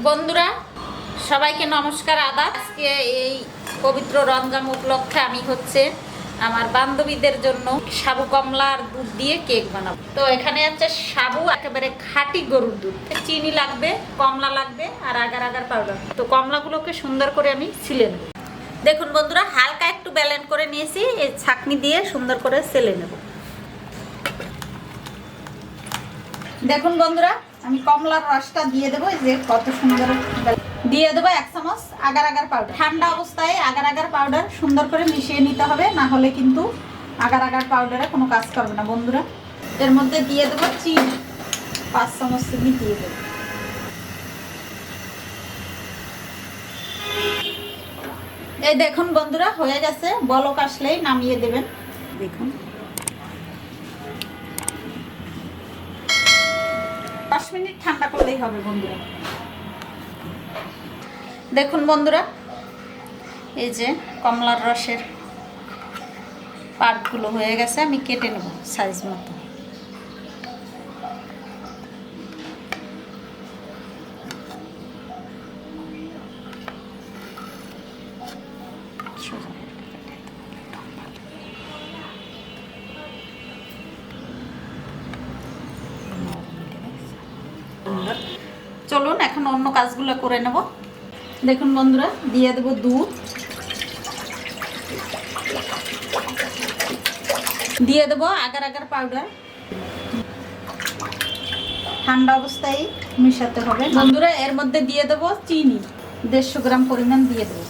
বন্ধুরা, সবাইকে নমস্কার আদা আজকে এই পবিত্র রমজান উপলক্ষে আমি হচ্ছে আমার বান্ধবীদের জন্য সাবু কমলার দুধ দিয়ে কেক বানাবো। তো এখানে আছে সাবু, একেবারে খাঁটি গরুর দুধ। চিনি লাগবে, কমলা লাগবে আর আগার আগার পাউডার তো কমলাগুলোকে সুন্দর করে আমি ছিলে নেব। দেখুন বন্ধুরা, হালকা একটু ব্যালেন্স করে নিয়েছি এই ছাকনি দিয়ে সুন্দর করে সেলে নেব। দেখুন বন্ধুরা, আমি কমলার রসটা দিয়ে দেবো যে কত সুন্দর দিয়ে দেবো এক চামচ আগার আগার পাউডার ঠান্ডা অবস্থায় আগার আগার পাউডার সুন্দর করে মিশিয়ে নিতে হবে, না হলে কিন্তু আগার আগার পাউডারে কোনো কাজ করবে না বন্ধুরা। এর মধ্যে দিয়ে দেবো চিনি, পাঁচ চামচ চিনি দিয়ে দেবো। এই দেখুন বন্ধুরা, হয়ে গেছে, বলক আসলেই নামিয়ে দেবেন। দেখুন। পাঁচ মিনিট ঠান্ডা করলেই হবে বন্ধুরা। দেখুন বন্ধুরা, এই যে কমলার রসের পাটগুলো হয়ে গেছে, আমি কেটে নেব সাইজ মতো। এখন অন্য কাজগুলো করে নেব। দেখুন বন্ধুরা, দিয়ে দেবো দুধ। দিয়ে দেবো আগার আগার পাউডার ঠান্ডা অবস্থায় মিশাতে হবে। বন্ধুরা, এর মধ্যে দিয়ে দেবো চিনি। দেড়শো গ্রাম পরিমাণ দিয়ে দেবো।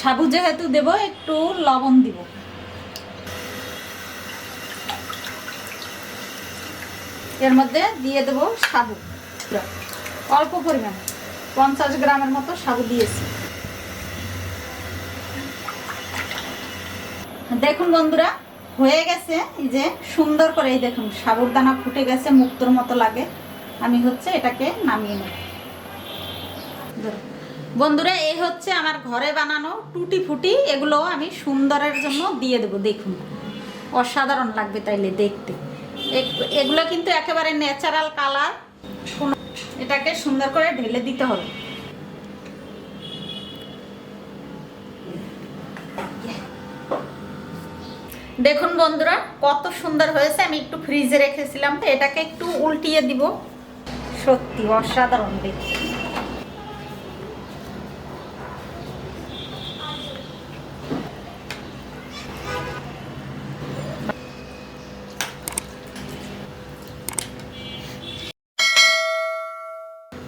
সাবু যেহেতু দেবো, একটু লবণ দিব। এর মধ্যে দিয়ে দেবো সাবু। অল্প পরিমাণ। পঞ্চাশ গ্রামের মতো সাবু দিয়েছি। দেখুন বন্ধুরা, হয়ে গেছে। এই যে সুন্দর করে এই দেখুন সাবুর দানা ফুটে গেছে, মুক্তোর মতো লাগে। আমি হচ্ছে এটাকে নামিয়ে নেব। বন্ধুরা, এই হচ্ছে আমার ঘরে বানানো টুটি ফুটি এগুলো আমি সুন্দরের জন্য দিয়ে দেবো, দেখুন। অসাধারণ লাগবে তাইলে দেখতে। এগুলো কিন্তু একেবারে ন্যাচারাল কালার এটাকে সুন্দর করে ঢেলে দিতে হবে। দেখুন বন্ধুরা, কত সুন্দর হয়েছে। আমি একটু ফ্রিজে রেখেছিলাম এটাকে একটু উল্টিয়ে দিব। সত্যি অসাধারণ দেখতে।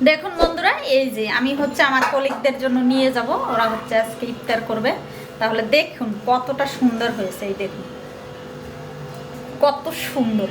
দেখুন বন্ধুরা, এই যে আমি হচ্ছে আমার কলিকদের জন্য নিয়ে যাব, ওরা হচ্ছে আজকে ইফতার করবে। তাহলে দেখুন কতটা সুন্দর হয়েছে, এই দেখুন। কত সুন্দর।